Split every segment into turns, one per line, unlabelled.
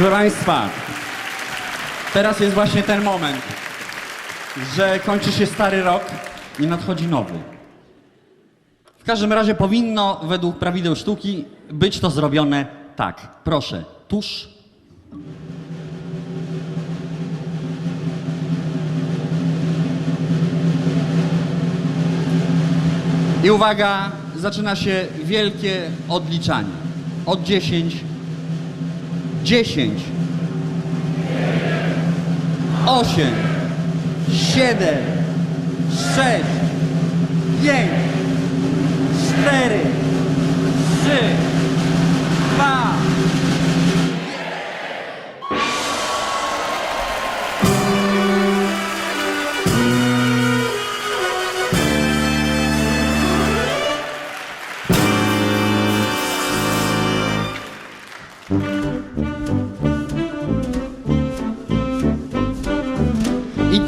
Proszę Państwa, teraz jest właśnie ten moment, że kończy się stary rok i nadchodzi nowy. W każdym razie powinno, według prawideł sztuki, być to zrobione tak. Proszę, tuż. I uwaga, zaczyna się wielkie odliczanie. Od 10, 10, 8, 7, 6, 5, 4, 3,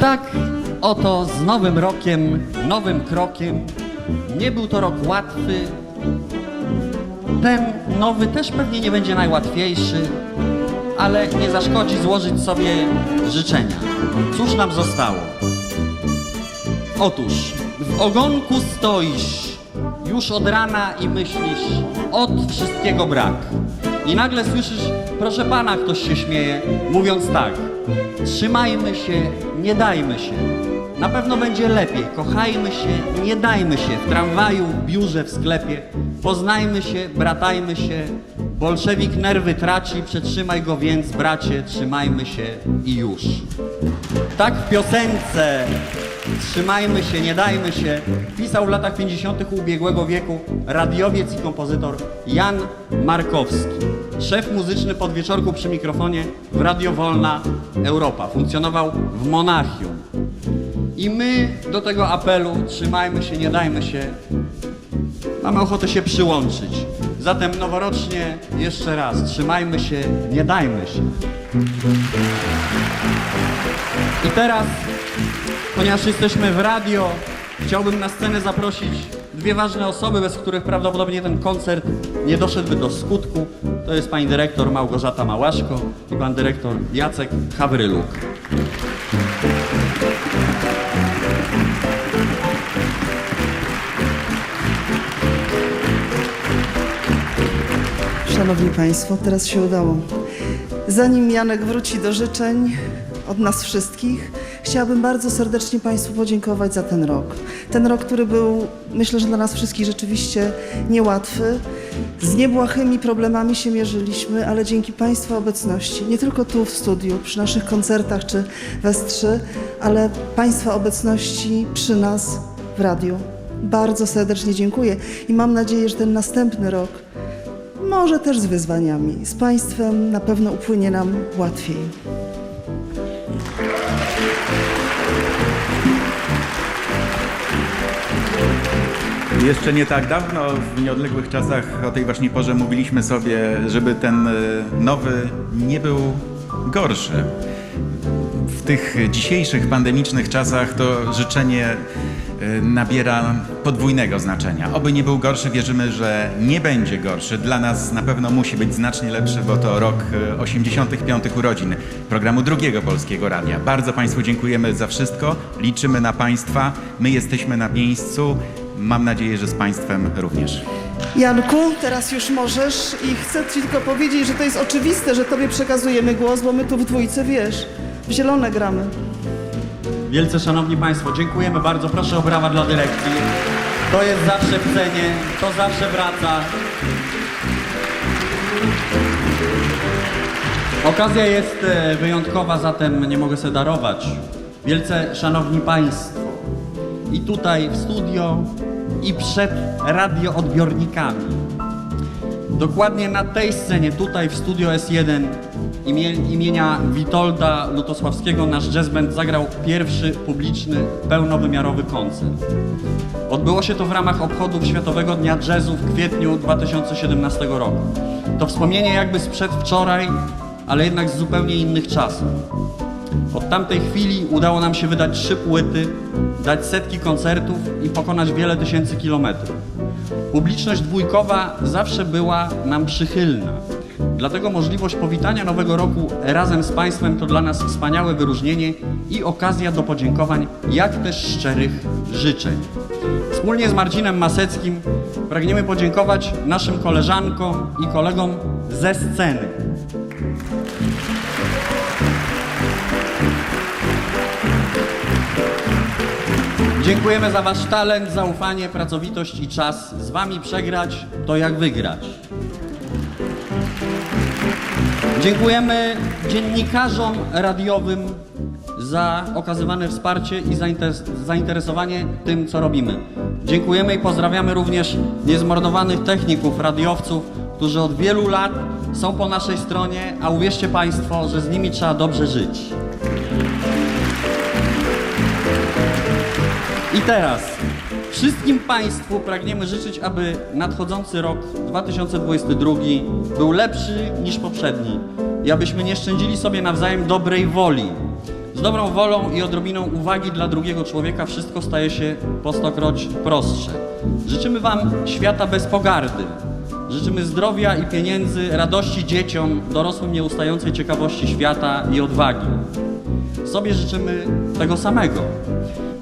tak oto z nowym rokiem, nowym krokiem. Nie był to rok łatwy. Ten nowy też pewnie nie będzie najłatwiejszy, ale nie zaszkodzi złożyć sobie życzenia. Cóż nam zostało? Otóż w ogonku stoisz już od rana i myślisz, od wszystkiego brak. I nagle słyszysz, proszę pana, ktoś się śmieje, mówiąc tak: trzymajmy się, nie dajmy się. Na pewno będzie lepiej. Kochajmy się, nie dajmy się w tramwaju, w biurze, w sklepie. Poznajmy się, bratajmy się. Bolszewik nerwy traci, przetrzymaj go więc, bracie, trzymajmy się i już. Tak w piosence Trzymajmy się, nie dajmy się pisał w latach 50. ubiegłego wieku radiowiec i kompozytor Jan Markowski. Szef muzyczny podwieczorku przy mikrofonie w Radio Wolna Europa. Funkcjonował w Monachium. I my do tego apelu trzymajmy się, nie dajmy się mamy ochotę się przyłączyć. Zatem noworocznie jeszcze raz trzymajmy się, nie dajmy się. I teraz, ponieważ jesteśmy w radio, chciałbym na scenę zaprosić dwie ważne osoby, bez których prawdopodobnie ten koncert nie doszedłby do skutku. To jest pani dyrektor Małgorzata Małaszko i pan dyrektor Jacek Hawryluk.
Szanowni Państwo, teraz się udało. Zanim Janek wróci do życzeń od nas wszystkich, chciałabym bardzo serdecznie Państwu podziękować za ten rok. Ten rok, który był, myślę, że dla nas wszystkich rzeczywiście niełatwy. Z niebłahymi problemami się mierzyliśmy, ale dzięki Państwa obecności, nie tylko tu w studiu, przy naszych koncertach czy w S3, ale Państwa obecności przy nas w radiu. Bardzo serdecznie dziękuję i mam nadzieję, że ten następny rok może też z wyzwaniami. Z Państwem na pewno upłynie nam łatwiej.
Jeszcze nie tak dawno, w nieodległych czasach o tej właśnie porze mówiliśmy sobie, żeby ten e, nowy nie był gorszy. W tych dzisiejszych pandemicznych czasach to życzenie e, nabiera podwójnego znaczenia. Oby nie był gorszy, wierzymy, że nie będzie gorszy. Dla nas na pewno musi być znacznie lepszy, bo to rok e, 85 urodzin programu Drugiego Polskiego Radia. Bardzo Państwu dziękujemy za wszystko. Liczymy na Państwa. My jesteśmy na miejscu. Mam nadzieję, że z Państwem również.
Janku, teraz już możesz i chcę Ci tylko powiedzieć, że to jest oczywiste, że Tobie przekazujemy głos, bo my tu w dwójce, wiesz, w zielone gramy.
Wielce Szanowni Państwo, dziękujemy bardzo. Proszę o brawa dla dyrekcji. To jest zawsze w cenie, to zawsze wraca. Okazja jest e, wyjątkowa, zatem nie mogę sobie darować. Wielce Szanowni Państwo, i tutaj w studio, i przed radioodbiornikami. Dokładnie na tej scenie, tutaj w Studio S1 imie, imienia Witolda Lutosławskiego nasz jazz band zagrał pierwszy publiczny, pełnowymiarowy koncert. Odbyło się to w ramach obchodów Światowego Dnia Jazzu w kwietniu 2017 roku. To wspomnienie jakby sprzed wczoraj, ale jednak z zupełnie innych czasów. Od tamtej chwili udało nam się wydać trzy płyty, dać setki koncertów i pokonać wiele tysięcy kilometrów. Publiczność dwójkowa zawsze była nam przychylna. Dlatego możliwość powitania Nowego Roku razem z Państwem to dla nas wspaniałe wyróżnienie i okazja do podziękowań, jak też szczerych życzeń. Wspólnie z Marcinem Maseckim pragniemy podziękować naszym koleżankom i kolegom ze sceny. Dziękujemy za Wasz talent, zaufanie, pracowitość i czas. Z Wami przegrać to jak wygrać. Dziękujemy dziennikarzom radiowym za okazywane wsparcie i zainteres- zainteresowanie tym, co robimy. Dziękujemy i pozdrawiamy również niezmordowanych techników, radiowców, którzy od wielu lat są po naszej stronie, a uwierzcie Państwo, że z nimi trzeba dobrze żyć. I teraz wszystkim Państwu pragniemy życzyć, aby nadchodzący rok 2022 był lepszy niż poprzedni i abyśmy nie szczędzili sobie nawzajem dobrej woli. Z dobrą wolą i odrobiną uwagi dla drugiego człowieka wszystko staje się po stokroć prostsze. Życzymy Wam świata bez pogardy. Życzymy zdrowia i pieniędzy, radości dzieciom, dorosłym nieustającej ciekawości świata i odwagi. Sobie życzymy tego samego.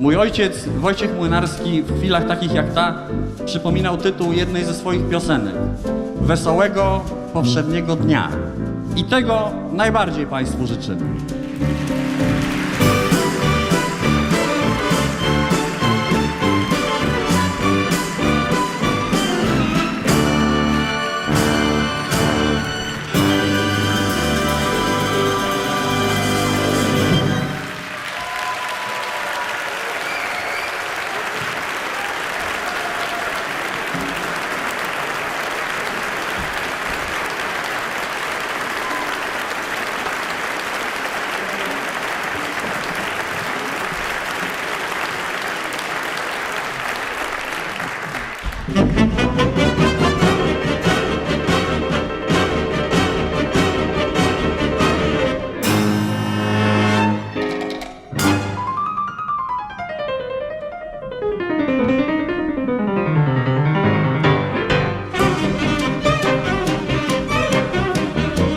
Mój ojciec, Wojciech Młynarski, w chwilach takich jak ta, przypominał tytuł jednej ze swoich piosenek. Wesołego, powszedniego dnia. I tego najbardziej Państwu życzymy.